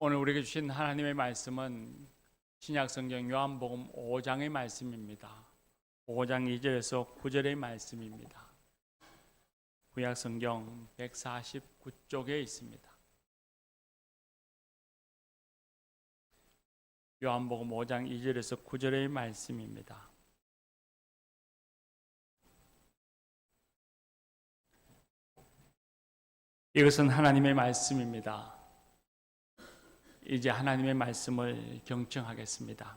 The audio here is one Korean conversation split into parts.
오늘 우리에게 주신 하나님의 말씀은 신약 성경 요한복음 5장의 말씀입니다. 5장 2절에서 9절의 말씀입니다. 구약 성경 149쪽에 있습니다. 요한복음 5장 2절에서 9절의 말씀입니다. 이것은 하나님의 말씀입니다. 이제 하나님의 말씀을 경청하겠습니다.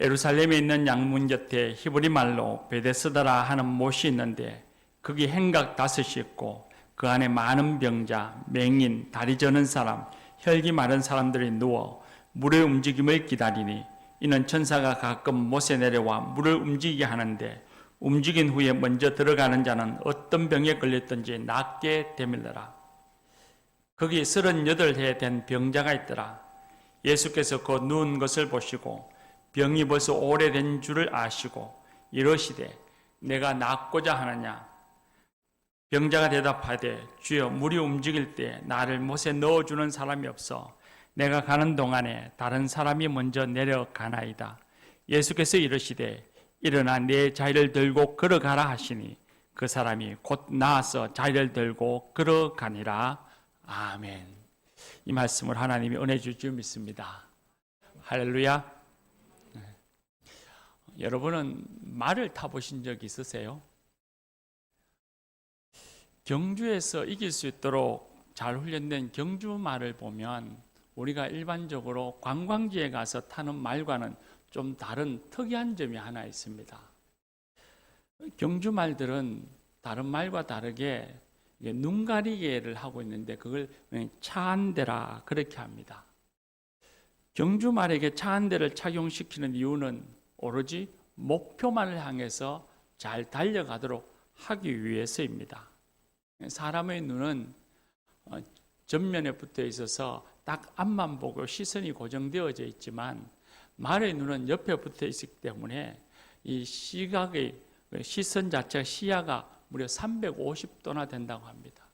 예루살렘에 있는 양문 곁에 히브리 말로 베데스다라 하는 못이 있는데 거기 행각 다섯이 있고 그 안에 많은 병자, 맹인, 다리 저는 사람, 혈기 마른 사람들이 누워 물의 움직임을 기다리니 이는 천사가 가끔 못에 내려와 물을 움직이게 하는데 움직인 후에 먼저 들어가는 자는 어떤 병에 걸렸든지 낫게 되밀더라. 거기 서른여덟 해된 병자가 있더라. 예수께서 그 누운 것을 보시고 병이 벌써 오래된 줄을 아시고 이러시되 내가 낫고자 하느냐 병자가 대답하되 주여 물이 움직일 때 나를 못에 넣어주는 사람이 없어 내가 가는 동안에 다른 사람이 먼저 내려가나이다. 예수께서 이르시되 일어나 내 자리를 들고 걸어가라 하시니 그 사람이 곧 나와서 자리를 들고 걸어가니라. 아멘. 이 말씀을 하나님이 은혜 줄 줄 믿습니다. 할렐루야. 네. 여러분은 말을 타보신 적 있으세요? 경주에서 이길 수 있도록 잘 훈련된 경주 말을 보면 우리가 일반적으로 관광지에 가서 타는 말과는 좀 다른 특이한 점이 하나 있습니다. 경주 말들은 다른 말과 다르게 눈 가리개를 하고 있는데 그걸 차한대라 그렇게 합니다. 경주 말에게 차한대를 착용시키는 이유는 오로지 목표만을 향해서 잘 달려가도록 하기 위해서입니다. 사람의 눈은 어, 전면에 붙어 있어서 딱 앞만 보고 시선이 고정되어져 있지만 말의 눈은 옆에 붙어 있기 때문에 이 시각의 시선 자체가 시야가 무려 350도나 된다고 합니다.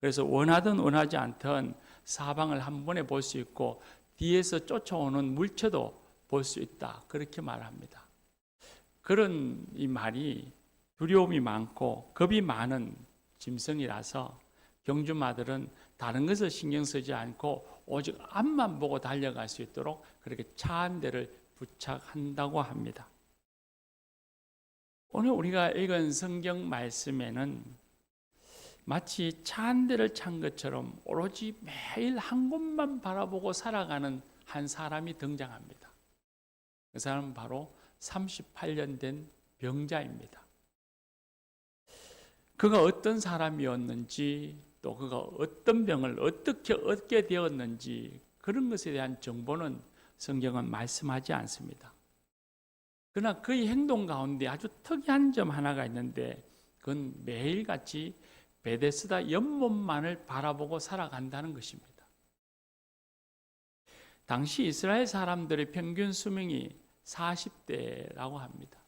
그래서 원하든 원하지 않든 사방을 한 번에 볼 수 있고 뒤에서 쫓아오는 물체도 볼 수 있다. 그렇게 말합니다. 그런 이 말이 두려움이 많고 겁이 많은 짐승이라서 경주마들은 다른 것을 신경 쓰지 않고 오직 앞만 보고 달려갈 수 있도록 그렇게 차 한 대를 부착한다고 합니다. 오늘 우리가 읽은 성경 말씀에는 마치 차 한 대를 찬 것처럼 오로지 매일 한 곳만 바라보고 살아가는 한 사람이 등장합니다. 그 사람은 바로 38년 된 병자입니다. 그가 어떤 사람이었는지 또 그가 어떤 병을 어떻게 얻게 되었는지 그런 것에 대한 정보는 성경은 말씀하지 않습니다. 그러나 그의 행동 가운데 아주 특이한 점 하나가 있는데 그건 매일같이 베데스다 연못만을 바라보고 살아간다는 것입니다. 당시 이스라엘 사람들의 평균 수명이 40대라고 합니다.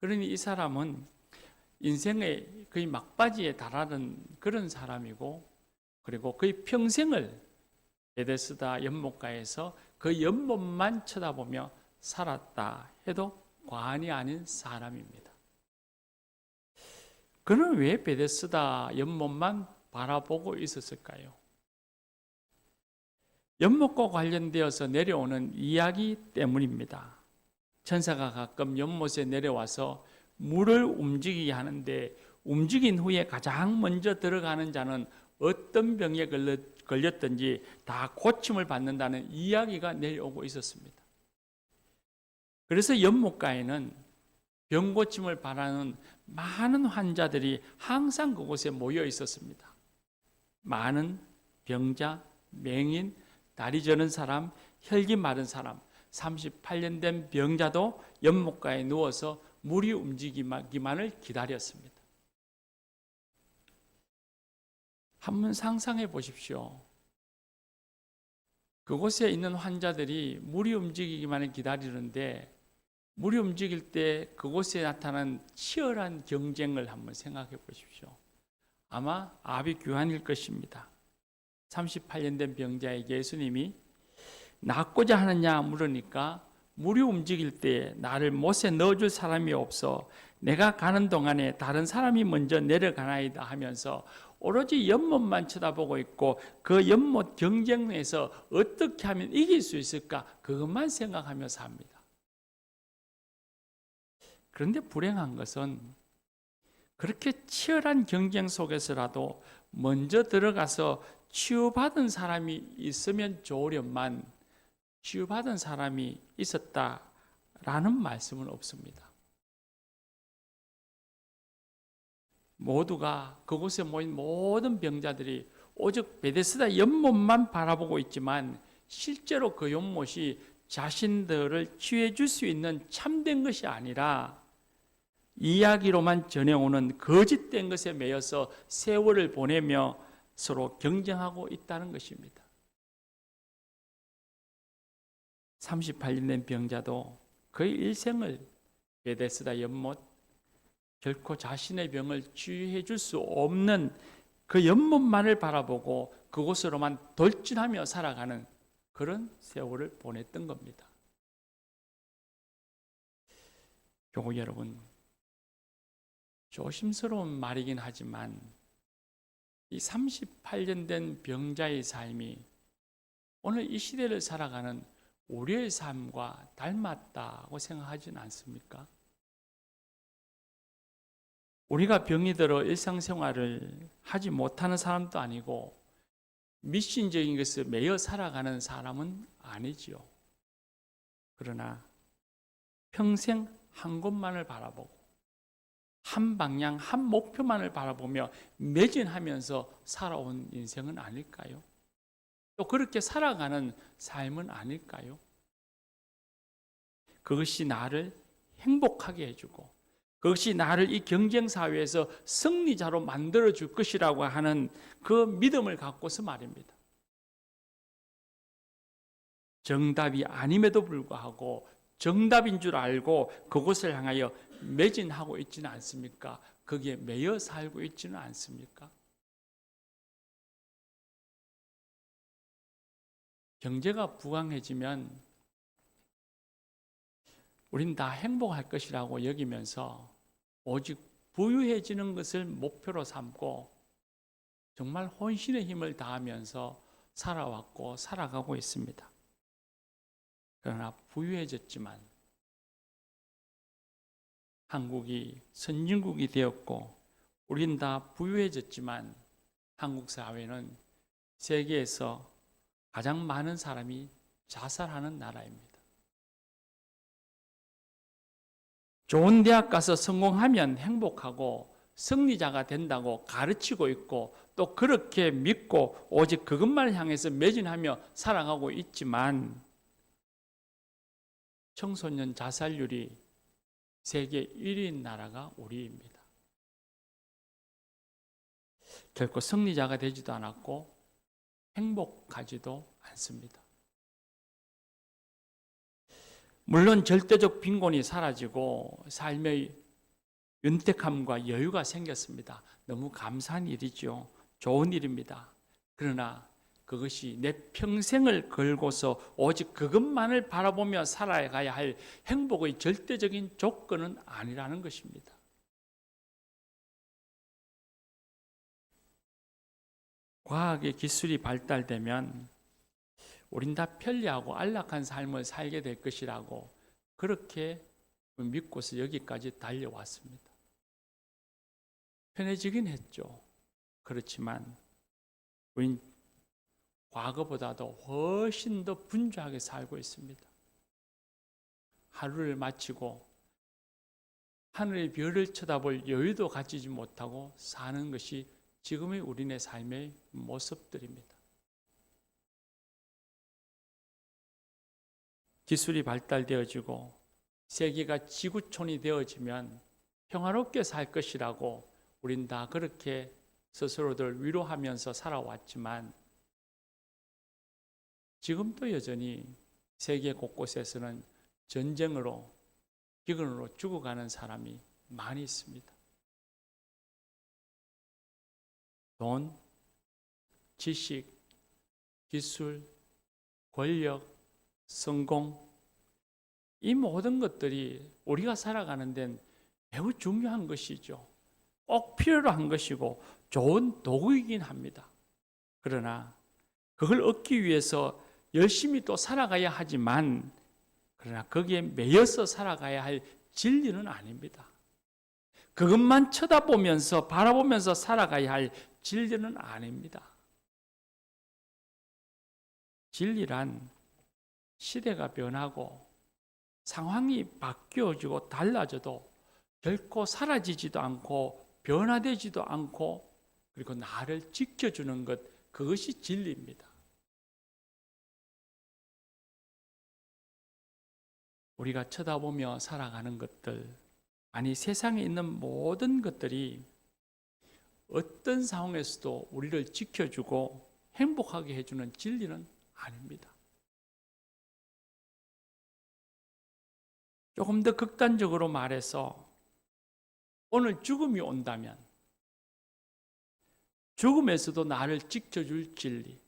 그러니 이 사람은 인생의 거의 막바지에 달하는 그런 사람이고 그리고 거의 평생을 베데스다 연못가에서 그 연못만 쳐다보며 살았다 해도 과언이 아닌 사람입니다. 그는 왜 베데스다 연못만 바라보고 있었을까요? 연못과 관련되어서 내려오는 이야기 때문입니다. 천사가 가끔 연못에 내려와서 물을 움직이게 하는데 움직인 후에 가장 먼저 들어가는 자는 어떤 병에 걸렸든지 다 고침을 받는다는 이야기가 내려오고 있었습니다. 그래서 연못가에는 병 고침을 바라는 많은 환자들이 항상 그곳에 모여 있었습니다. 많은 병자, 맹인, 다리 저는 사람, 혈기 마른 사람, 38년 된 병자도 연못가에 누워서 물이 움직이기만을 기다렸습니다. 한번 상상해 보십시오. 그곳에 있는 환자들이 물이 움직이기만을 기다리는데 물이 움직일 때 그곳에 나타난 치열한 경쟁을 한번 생각해 보십시오. 아마 아비규환일 것입니다. 38년 된 병자에게 예수님이 낫고자 하느냐 물으니까 물이 움직일 때 나를 못에 넣어줄 사람이 없어 내가 가는 동안에 다른 사람이 먼저 내려가나이다 하면서 오로지 연못만 쳐다보고 있고 그 연못 경쟁에서 어떻게 하면 이길 수 있을까 그것만 생각하며 삽니다. 그런데 불행한 것은 그렇게 치열한 경쟁 속에서라도 먼저 들어가서 치유받은 사람이 있으면 좋으련만 치유받은 사람이 있었다라는 말씀은 없습니다. 모두가 그곳에 모인 모든 병자들이 오직 베데스다 연못만 바라보고 있지만 실제로 그 연못이 자신들을 치유해 줄 수 있는 참된 것이 아니라 이야기로만 전해오는 거짓된 것에 매여서 세월을 보내며 서로 경쟁하고 있다는 것입니다. 38년 된 병자도 그의 일생을 베데스다 연못 결코 자신의 병을 치유해 줄 수 없는 그 연못만을 바라보고 그곳으로만 돌진하며 살아가는 그런 세월을 보냈던 겁니다. 교우 여러분, 조심스러운 말이긴 하지만 이 38년 된 병자의 삶이 오늘 이 시대를 살아가는 우리의 삶과 닮았다고 생각하지는 않습니까? 우리가 병이 들어 일상생활을 하지 못하는 사람도 아니고 미신적인 것을 매여 살아가는 사람은 아니지요. 그러나 평생 한 곳만을 바라보고 한 방향, 한 목표만을 바라보며 매진하면서 살아온 인생은 아닐까요? 또 그렇게 살아가는 삶은 아닐까요? 그것이 나를 행복하게 해주고 그것이 나를 이 경쟁 사회에서 승리자로 만들어 줄 것이라고 하는 그 믿음을 갖고서 말입니다. 정답이 아님에도 불구하고 정답인 줄 알고 그곳을 향하여 매진하고 있지는 않습니까? 거기에 매여 살고 있지는 않습니까? 경제가 부강해지면 우린 다 행복할 것이라고 여기면서 오직 부유해지는 것을 목표로 삼고 정말 혼신의 힘을 다하면서 살아왔고 살아가고 있습니다. 그러나 부유해졌지만 한국이 선진국이 되었고 우린 다 부유해졌지만 한국 사회는 세계에서 가장 많은 사람이 자살하는 나라입니다. 좋은 대학 가서 성공하면 행복하고 승리자가 된다고 가르치고 있고 또 그렇게 믿고 오직 그것만을 향해서 매진하며 살아가고 있지만 청소년 자살률이 세계 1위인 나라가 우리입니다. 결코 승리자가 되지도 않았고 행복하지도 않습니다. 물론 절대적 빈곤이 사라지고 삶의 윤택함과 여유가 생겼습니다. 너무 감사한 일이죠. 좋은 일입니다. 그러나 그것이 내 평생을 걸고서 오직 그것만을 바라보며 살아가야 할 행복의 절대적인 조건은 아니라는 것입니다. 과학의 기술이 발달되면 우린 다 편리하고 안락한 삶을 살게 될 것이라고 그렇게 믿고서 여기까지 달려왔습니다. 편해지긴 했죠. 그렇지만 우린 과거보다도 훨씬 더 분주하게 살고 있습니다. 하루를 마치고 하늘의 별을 쳐다볼 여유도 가지지 못하고 사는 것이 지금의 우리네 삶의 모습들입니다. 기술이 발달되어지고 세계가 지구촌이 되어지면 평화롭게 살 것이라고 우린 다 그렇게 스스로들 위로하면서 살아왔지만 지금도 여전히 세계 곳곳에서는 전쟁으로 기근으로 죽어가는 사람이 많이 있습니다. 돈, 지식, 기술, 권력, 성공 이 모든 것들이 우리가 살아가는 데는 매우 중요한 것이죠. 꼭 필요로 한 것이고 좋은 도구이긴 합니다. 그러나 그걸 얻기 위해서 열심히 또 살아가야 하지만 그러나 거기에 매여서 살아가야 할 진리는 아닙니다. 그것만 쳐다보면서 바라보면서 살아가야 할 진리는 아닙니다. 진리란 시대가 변하고 상황이 바뀌어지고 달라져도 결코 사라지지도 않고 변화되지도 않고 그리고 나를 지켜주는 것 그것이 진리입니다. 우리가 쳐다보며 살아가는 것들 아니 세상에 있는 모든 것들이 어떤 상황에서도 우리를 지켜주고 행복하게 해주는 진리는 아닙니다. 조금 더 극단적으로 말해서 오늘 죽음이 온다면 죽음에서도 나를 지켜줄 진리,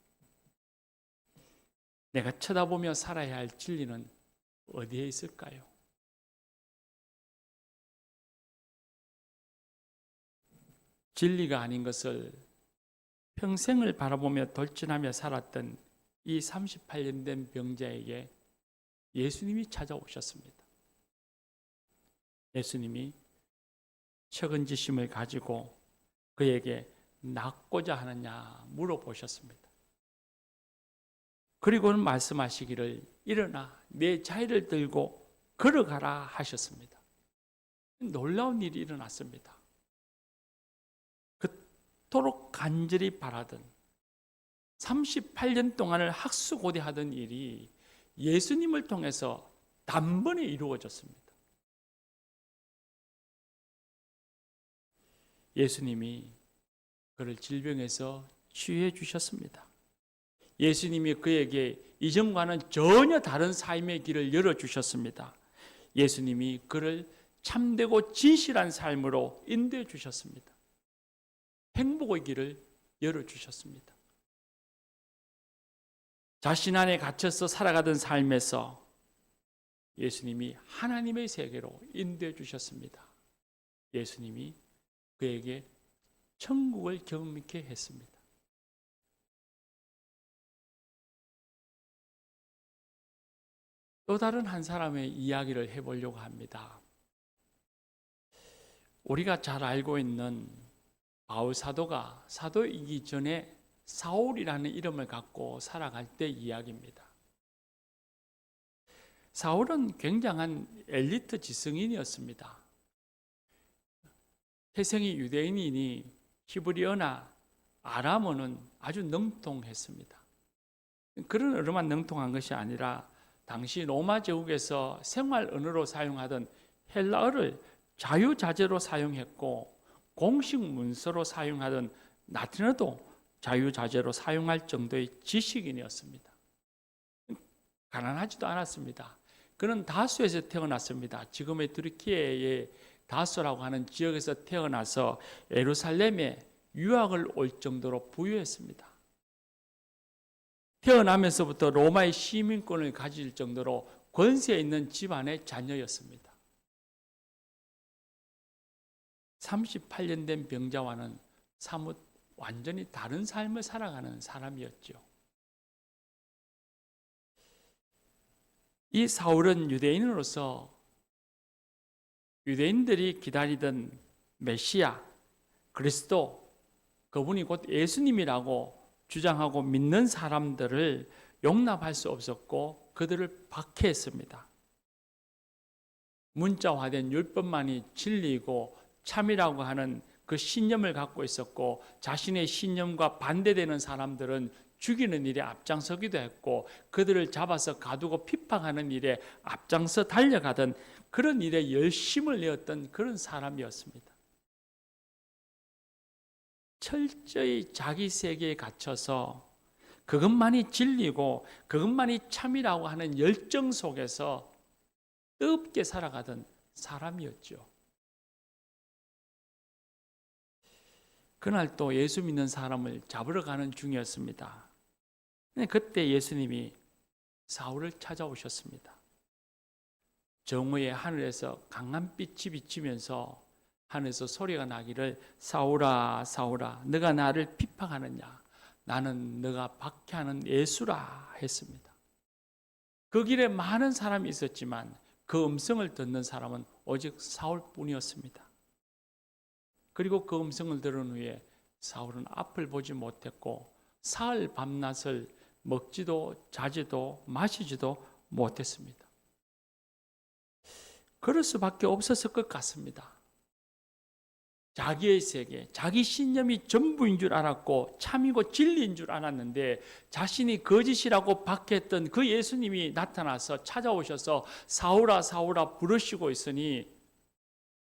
내가 쳐다보며 살아야 할 진리는 어디에 있을까요? 진리가 아닌 것을 평생을 바라보며 돌진하며 살았던 이 38년 된 병자에게 예수님이 찾아오셨습니다. 예수님이 책은지심을 가지고 그에게 낫고자 하느냐 물어보셨습니다. 그리고는 말씀하시기를 일어나 내 자리를 들고 걸어가라 하셨습니다. 놀라운 일이 일어났습니다. 그토록 간절히 바라던 38년 동안을 학수고대하던 일이 예수님을 통해서 단번에 이루어졌습니다. 예수님이 그를 질병에서 치유해 주셨습니다. 예수님이 그에게 이전과는 전혀 다른 삶의 길을 열어 주셨습니다. 예수님이 그를 참되고 진실한 삶으로 인도해 주셨습니다. 행복의 길을 열어 주셨습니다. 자신 안에 갇혀서 살아가던 삶에서 예수님이 하나님의 세계로 인도해 주셨습니다. 예수님이 그에게 천국을 경험케 했습니다. 또 다른 한 사람의 이야기를 해보려고 합니다. 우리가 잘 알고 있는 바울 사도가 사도이기 전에 사울이라는 이름을 갖고 살아갈 때 이야기입니다. 사울은 굉장한 엘리트 지성인이었습니다. 태생이 유대인이니 히브리어나 아람어는 아주 능통했습니다. 그런 언어만 능통한 것이 아니라 당시 로마 제국에서 생활 언어로 사용하던 헬라어를 자유자재로 사용했고 공식 문서로 사용하던 라틴어도 자유자재로 사용할 정도의 지식인이었습니다. 가난하지도 않았습니다. 그는 다수에서 태어났습니다. 지금의 트르키예의 다소라고 하는 지역에서 태어나서 예루살렘에 유학을 올 정도로 부유했습니다. 태어나면서부터 로마의 시민권을 가질 정도로 권세 있는 집안의 자녀였습니다. 38년 된 병자와는 사뭇 완전히 다른 삶을 살아가는 사람이었죠. 이 사울은 유대인으로서 유대인들이 기다리던 메시아, 그리스도, 그분이 곧 예수님이라고 주장하고 믿는 사람들을 용납할 수 없었고 그들을 박해했습니다. 문자화된 율법만이 진리이고 참이라고 하는 그 신념을 갖고 있었고 자신의 신념과 반대되는 사람들은 죽이는 일에 앞장서기도 했고 그들을 잡아서 가두고 핍박하는 일에 앞장서 달려가던 그런 일에 열심을 내었던 그런 사람이었습니다. 철저히 자기 세계에 갇혀서 그것만이 진리고 그것만이 참이라고 하는 열정 속에서 뜨겁게 살아가던 사람이었죠. 그날 또 예수 믿는 사람을 잡으러 가는 중이었습니다. 그때 예수님이 사울을 찾아오셨습니다. 정오에 하늘에서 강한 빛이 비치면서 하늘에서 소리가 나기를 사울아 사울아 너가 나를 핍박하느냐 나는 너가 박해하는 예수라 했습니다. 그 길에 많은 사람이 있었지만 그 음성을 듣는 사람은 오직 사울뿐이었습니다. 그리고 그 음성을 들은 후에 사울은 앞을 보지 못했고 사흘 밤낮을 먹지도 자지도 마시지도 못했습니다. 그럴 수밖에 없었을 것 같습니다. 자기의 세계, 자기 신념이 전부인 줄 알았고 참이고 진리인 줄 알았는데 자신이 거짓이라고 박했던 그 예수님이 나타나서 찾아오셔서 사울아 사울아 부르시고 있으니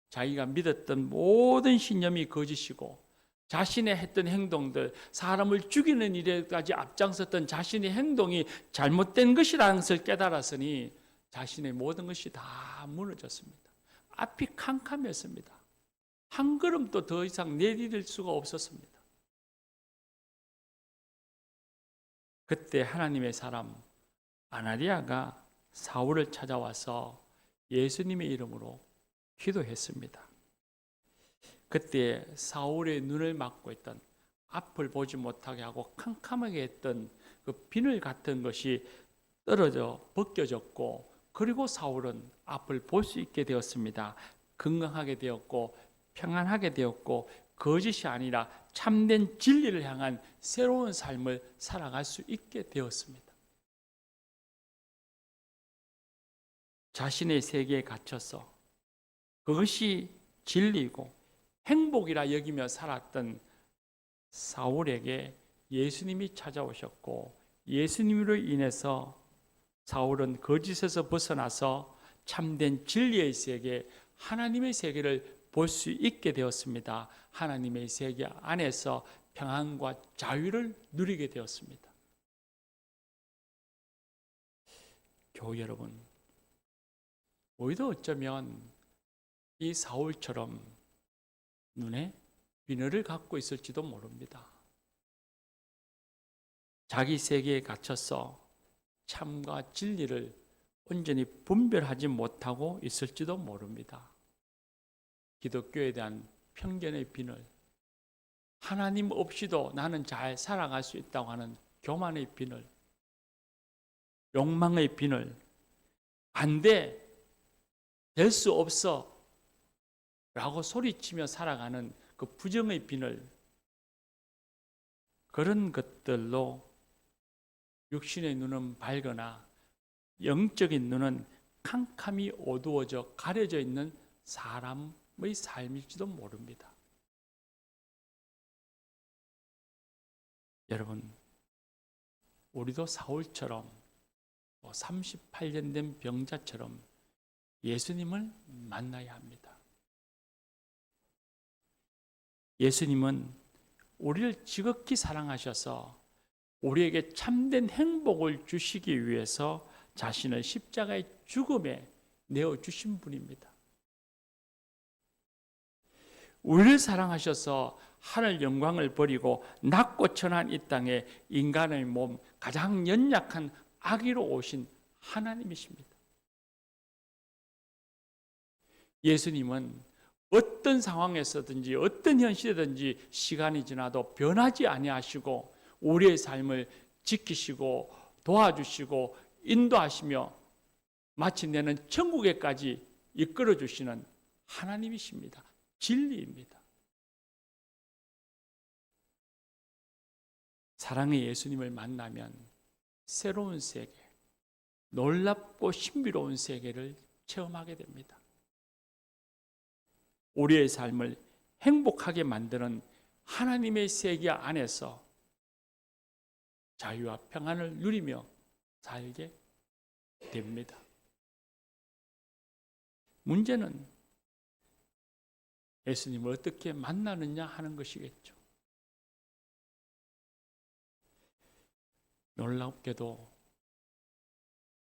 자기가 믿었던 모든 신념이 거짓이고 자신의 했던 행동들, 사람을 죽이는 일에까지 앞장섰던 자신의 행동이 잘못된 것이라는 것을 깨달았으니 자신의 모든 것이 다 무너졌습니다. 앞이 캄캄했습니다. 한 걸음도 더 이상 내디딜 수가 없었습니다. 그때 하나님의 사람 아나리아가 사울을 찾아와서 예수님의 이름으로 기도했습니다. 그때 사울의 눈을 막고 있던 앞을 보지 못하게 하고 캄캄하게 했던 그 비늘 같은 것이 떨어져 벗겨졌고 그리고 사울은 앞을 볼 수 있게 되었습니다. 건강하게 되었고 평안하게 되었고 거짓이 아니라 참된 진리를 향한 새로운 삶을 살아갈 수 있게 되었습니다. 자신의 세계에 갇혀서 그것이 진리고 행복이라 여기며 살았던 사울에게 예수님이 찾아오셨고 예수님으로 인해서 사울은 거짓에서 벗어나서 참된 진리의 세계, 하나님의 세계를 볼 수 있게 되었습니다. 하나님의 세계 안에서 평안과 자유를 누리게 되었습니다. 교우 여러분, 우리도 어쩌면 이 사울처럼 눈에 비늘을 갖고 있을지도 모릅니다. 자기 세계에 갇혀서 참과 진리를 온전히 분별하지 못하고 있을지도 모릅니다. 기독교에 대한 편견의 비늘, 하나님 없이도 나는 잘 살아갈 수 있다고 하는 교만의 비늘, 욕망의 비늘, 안 돼, 될 수 없어, 라고 소리치며 살아가는 그 부정의 비늘, 그런 것들로 육신의 눈은 밝거나 영적인 눈은 캄캄이 어두워져 가려져 있는 사람 의 삶일지도 모릅니다. 여러분, 우리도 사울처럼 38년 된 병자처럼 예수님을 만나야 합니다. 예수님은 우리를 지극히 사랑하셔서 우리에게 참된 행복을 주시기 위해서 자신을 십자가의 죽음에 내어 주신 분입니다. 우리를 사랑하셔서 하늘 영광을 버리고 낮고 천한 이 땅에 인간의 몸 가장 연약한 아기로 오신 하나님이십니다. 예수님은 어떤 상황에서든지 어떤 현실이든지 시간이 지나도 변하지 아니하시고 우리의 삶을 지키시고 도와주시고 인도하시며 마침내는 천국에까지 이끌어 주시는 하나님이십니다. 진리입니다. 사랑의 예수님을 만나면 새로운 세계, 놀랍고 신비로운 세계를 체험하게 됩니다. 우리의 삶을 행복하게 만드는 하나님의 세계 안에서 자유와 평안을 누리며 살게 됩니다. 문제는 예수님을 어떻게 만나느냐 하는 것이겠죠. 놀랍게도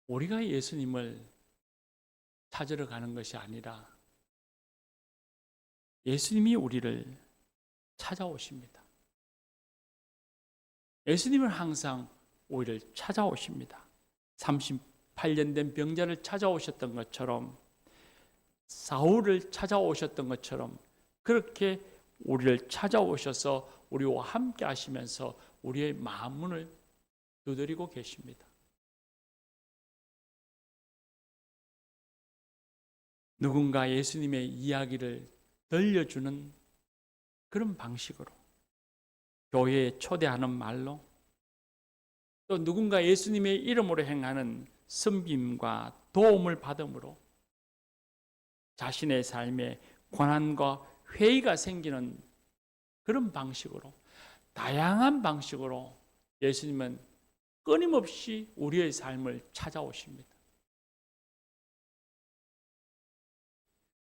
우리가 예수님을 찾으러 가는 것이 아니라 예수님이 우리를 찾아오십니다. 예수님은 항상 우리를 찾아오십니다. 38년 된 병자를 찾아오셨던 것처럼 사울을 찾아오셨던 것처럼 그렇게 우리를 찾아오셔서 우리와 함께 하시면서 우리의 마음문을 두드리고 계십니다. 누군가 예수님의 이야기를 들려주는 그런 방식으로 교회에 초대하는 말로 또 누군가 예수님의 이름으로 행하는 선빔과 도움을 받음으로 자신의 삶에 권한과 회의가 생기는 그런 방식으로 다양한 방식으로 예수님은 끊임없이 우리의 삶을 찾아오십니다.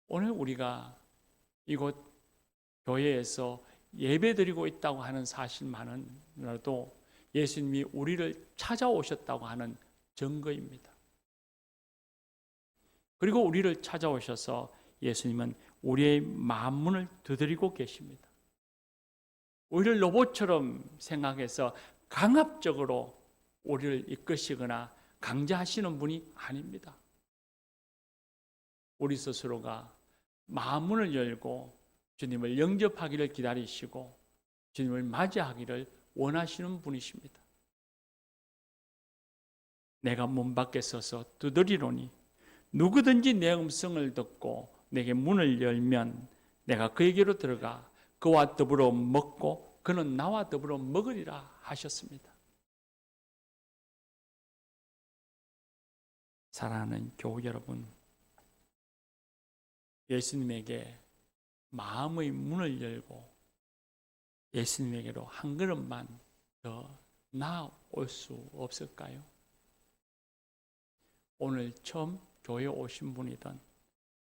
오늘 우리가 이곳 교회에서 예배드리고 있다고 하는 사실만으로도 예수님이 우리를 찾아오셨다고 하는 증거입니다. 그리고 우리를 찾아오셔서 예수님은 우리의 마음문을 두드리고 계십니다. 우리를 로봇처럼 생각해서 강압적으로 우리를 이끄시거나 강제하시는 분이 아닙니다. 우리 스스로가 마음문을 열고 주님을 영접하기를 기다리시고 주님을 맞이하기를 원하시는 분이십니다. 내가 문 밖에 서서 두드리노니 누구든지 내 음성을 듣고 내게 문을 열면 내가 그에게로 들어가 그와 더불어 먹고 그는 나와 더불어 먹으리라 하셨습니다. 사랑하는 교우 여러분, 예수님에게 마음의 문을 열고 예수님에게로 한 걸음만 더 나아올 수 없을까요? 오늘 처음 교회 오신 분이든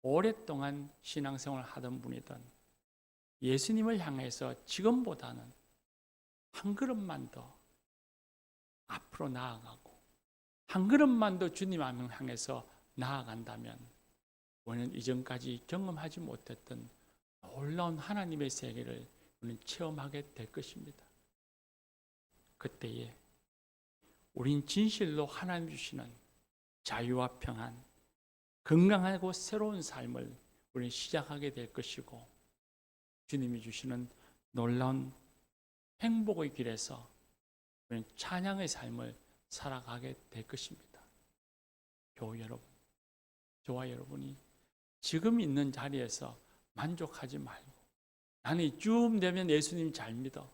오랫동안 신앙생활 하던 분이든 예수님을 향해서 지금보다는 한 걸음만 더 앞으로 나아가고 한 걸음만 더 주님 향해서 나아간다면 우리는 이전까지 경험하지 못했던 놀라운 하나님의 세계를 우리는 체험하게 될 것입니다. 그때에 우린 진실로 하나님 주시는 자유와 평안, 건강하고 새로운 삶을 우리는 시작하게 될 것이고 주님이 주시는 놀라운 행복의 길에서 우리는 찬양의 삶을 살아가게 될 것입니다. 교우 여러분, 저와 여러분이 지금 있는 자리에서 만족하지 말고 나는 이쯤 되면 예수님 잘 믿어.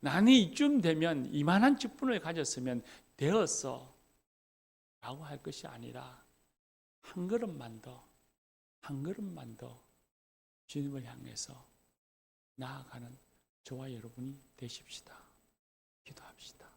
나는 이쯤 되면 이만한 직분을 가졌으면 되었어. 라고 할 것이 아니라 한 걸음만 더, 한 걸음만 더 주님을 향해서 나아가는 저와 여러분이 되십시다. 기도합시다.